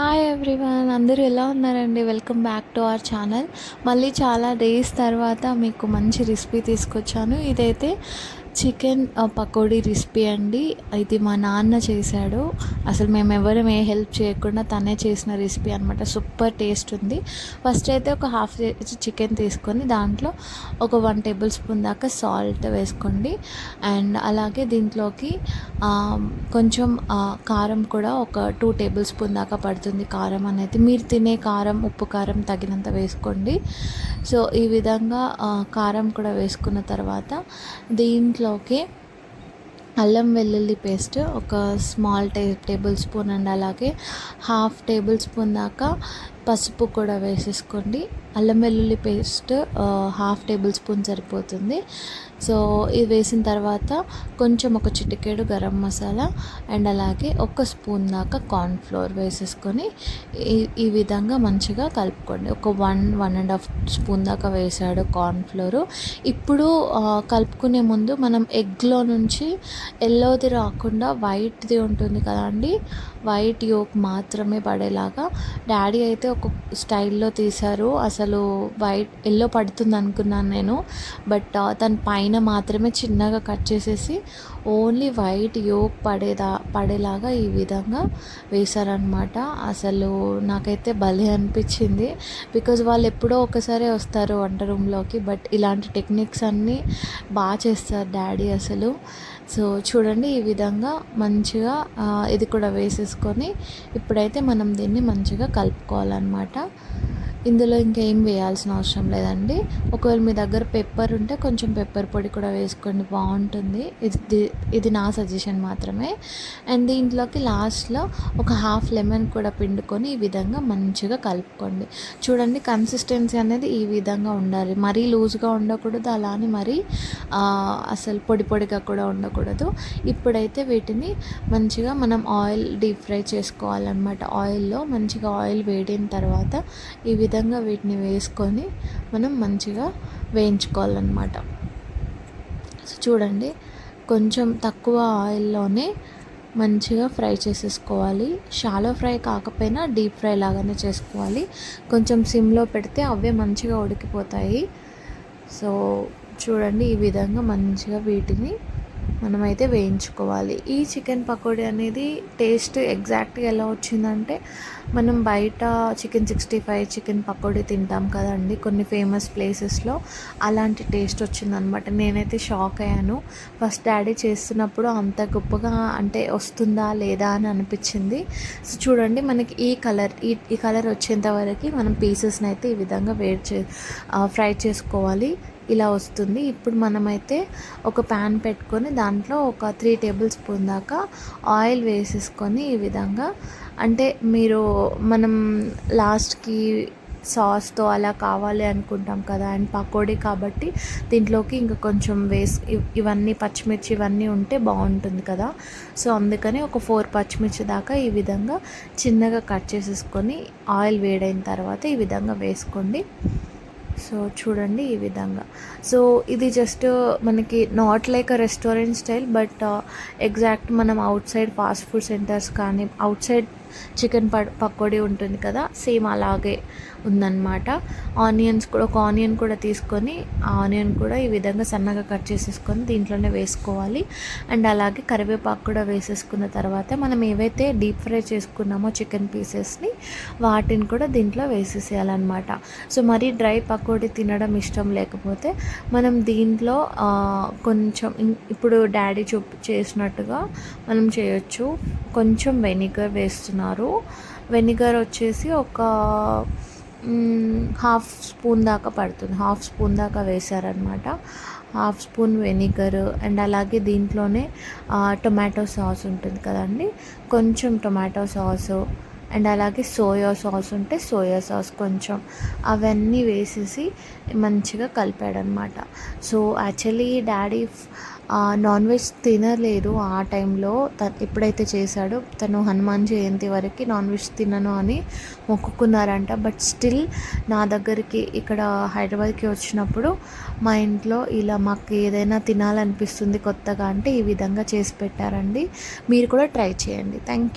Hi everyone అందరూ ఎలా ఉన్నారండి? Welcome back to our channel మళ్ళీ చాలా డేస్ తర్వాత మీకు మంచి రెసిపీ తీసుకొచ్చాను. ఇదైతే చికెన్ పకోడీ రెసిపీ అండి. ఇది మా నాన్న చేశాడు. అసలు మేము ఎవరు ఏ హెల్ప్ చేయకుండా తనే చేసిన రెసిపీ అనమాట సూపర్ టేస్ట్ ఉంది. ఫస్ట్ అయితే ఒక హాఫ్ చికెన్ తీసుకొని దాంట్లో ఒక వన్ టేబుల్ స్పూన్ దాకా సాల్ట్ వేసుకోండి. అండ్ అలాగే దీంట్లోకి కొంచెం కారం కూడా ఒక టూ టేబుల్ స్పూన్ దాకా పడుతుంది కారం అనేది. మీరు తినే కారం ఉప్పు కారం తగినంత వేసుకోండి. సో ఈ విధంగా కారం కూడా వేసుకున్న తర్వాత దీంట్లోకి అల్లం వెల్లుల్లి పేస్ట్ ఒక స్మాల్ టే టేబుల్ స్పూన్ అండ్ అలాగే హాఫ్ టేబుల్ స్పూన్ దాకా పసుపు కూడా వేసేసుకోండి. అల్లం వెల్లుల్లి పేస్ట్ హాఫ్ టేబుల్ స్పూన్ సరిపోతుంది. సో ఇది వేసిన తర్వాత కొంచెం ఒక చిటికేడు గరం మసాలా అండ్ అలాగే ఒక స్పూన్ దాకా కార్న్ఫ్లోర్ వేసేసుకొని ఈ ఈ విధంగా మంచిగా కలుపుకోండి. ఒక one one and half spoon దాకా వేసాడు కార్న్ఫ్లోర్ ఇప్పుడు కలుపుకునే ముందు మనం ఎగ్లో నుంచి ఎల్లోది రాకుండా వైట్ది ఉంటుంది కదండి వైట్ యోక్ మాత్రమే పడేలాగా డాడీ అయితే ఒక స్టైల్లో తీశారు. అసలు వైట్ ఎల్లో పడుతుంది అనుకున్నాను నేను. బట్ తన పైన మాత్రమే చిన్నగా కట్ చేసేసి ఓన్లీ వైట్ యోక్ పడేదా పడేలాగా ఈ విధంగా వేశారనమాట అసలు నాకైతే భలే అనిపించింది. బికాజ్ వాళ్ళు ఎప్పుడో ఒకసారి వస్తారు వంట రూమ్లోకి. బట్ ఇలాంటి టెక్నిక్స్ అన్నీ బాగా చేస్తారు డాడీ అసలు. సో చూడండి ఈ విధంగా మంచిగా ఇది కూడా వేసేసుకొని ఇప్పుడైతే మనం దీన్ని మంచిగా కలుపుకోవాలన్నమాట. ఇందులో ఇంకేం వేయాల్సిన అవసరం లేదండి. ఒకవేళ మీ దగ్గర పెప్పర్ ఉంటే కొంచెం పెప్పర్ పొడి కూడా వేసుకోండి బాగుంటుంది. ఇది ఇది నా సజెషన్ మాత్రమే. అండ్ దీంట్లోకి లాస్ట్లో ఒక హాఫ్ లెమన్ కూడా పిండుకొని ఈ విధంగా మంచిగా కలుపుకోండి. చూడండి కన్సిస్టెన్సీ అనేది ఈ విధంగా ఉండాలి. మరీ లూజ్గా ఉండకూడదు అలానే మరీ అసలు పొడి పొడిగా కూడా ఉండకూడదు. ఇప్పుడైతే వీటిని మంచిగా మనం ఆయిల్ డీప్ ఫ్రై చేసుకోవాలన్నమాట. ఆయిల్లో మంచిగా ఆయిల్ వేడిన తర్వాత ఈ విధంగా విధంగా వీటిని వేసుకొని మనం మంచిగా వేయించుకోవాలన్నమాట. సో చూడండి కొంచెం తక్కువ ఆయిల్లోనే మంచిగా ఫ్రై చేసేసుకోవాలి. షాలో ఫ్రై కాకపోయినా డీప్ ఫ్రై లాగానే చేసుకోవాలి. కొంచెం సిమ్లో పెడితే అవే మంచిగా ఉడికిపోతాయి. సో చూడండి ఈ విధంగా మంచిగా వీటిని మనమైతే వేయించుకోవాలి. ఈ చికెన్ పకోడీ అనేది టేస్ట్ ఎగ్జాక్ట్గా ఎలా వచ్చిందంటే మనం బయట chicken sixty five chicken pakoda తింటాం కదండి కొన్ని ఫేమస్ ప్లేసెస్లో అలాంటి టేస్ట్ వచ్చిందనమాట. నేనైతే షాక్ అయ్యాను. ఫస్ట్ డాడీ చేస్తున్నప్పుడు అంత గొప్పగా అంటే వస్తుందా లేదా అని అనిపించింది. సో చూడండి మనకి ఈ కలర్ ఈ ఈ కలర్ వచ్చేంత వరకు మనం పీసెస్ని అయితే ఈ విధంగా వేడి చే ఫ్రై చేసుకోవాలి. ఇలా వస్తుంది. ఇప్పుడు మనమైతే ఒక ప్యాన్ పెట్టుకొని దాంట్లో ఒక త్రీ టేబుల్ స్పూన్ దాకా ఆయిల్ వేసేసుకొని ఈ విధంగా అంటే మీరు మనం లాస్ట్కి సాస్తో అలా కావాలి అనుకుంటాం కదా అండ్ పకోడీ కాబట్టి దీంట్లోకి ఇంకా కొంచెం వేసి ఇవన్నీ పచ్చిమిర్చి ఇవన్నీ ఉంటే బాగుంటుంది కదా. సో అందుకని ఒక ఫోర్ పచ్చిమిర్చి దాకా ఈ విధంగా చిన్నగా కట్ చేసేసుకొని ఆయిల్ వేడైన తర్వాత ఈ విధంగా వేసుకోండి. సో చూడండి ఈ విధంగా. సో ఇది జస్ట్ మనకి not like a restaurant style but exact మనం outside fast food centres కానీ అవుట్ సైడ్ చికెన్ పకోడీ ఉంటుంది కదా సేమ్ అలాగే ఉందన్నమాట. ఆనియన్స్ కూడా ఒక ఆనియన్ కూడా తీసుకొని ఆ ఆనియన్ కూడా ఈ విధంగా సన్నగా కట్ చేసేసుకొని దీంట్లోనే వేసుకోవాలి. అండ్ అలాగే కరివేపాకు కూడా వేసేసుకున్న తర్వాత మనం ఏవైతే డీప్ ఫ్రై చేసుకున్నామో చికెన్ పీసెస్ని వాటిని కూడా దీంట్లో వేసేసేయాలన్నమాట. సో మరీ డ్రై పకోడీ తినడం ఇష్టం లేకపోతే మనం దీంట్లో కొంచెం ఇప్పుడు డాడీ చూపు చేసినట్టుగా మనం చేయొచ్చు. కొంచెం వెనిగర్ వేస్తున్నారు వెనిగర్ వచ్చేసి ఒక హాఫ్ స్పూన్ దాకా పడుతుంది. హాఫ్ స్పూన్ దాకా వేశారనమాట హాఫ్ స్పూన్ వెనిగర్ అండ్ అలాగే దీంట్లోనే టొమాటో సాస్ ఉంటుంది కదండి. కొంచెం టొమాటో సాసు అండ్ అలాగే సోయా సాస్ ఉంటే సోయా సాస్ కొంచెం అవన్నీ వేసేసి మంచిగా కలిపాడనమాట so actually daddy non veg తినలేదు ఆ టైంలో. తను ఎప్పుడైతే చేశాడో తను హనుమాన్ జయంతి వరకు నాన్ వెజ్ తినను అని మొక్కుకున్నారంట. బట్ స్టిల్ నా దగ్గరికి ఇక్కడ హైదరాబాద్కి వచ్చినప్పుడు మా ఇంట్లో ఇలా మాకు ఏదైనా తినాలనిపిస్తుంది కొత్తగా అంటే ఈ విధంగా చేసి పెట్టారండి. మీరు కూడా ట్రై చేయండి. Thank you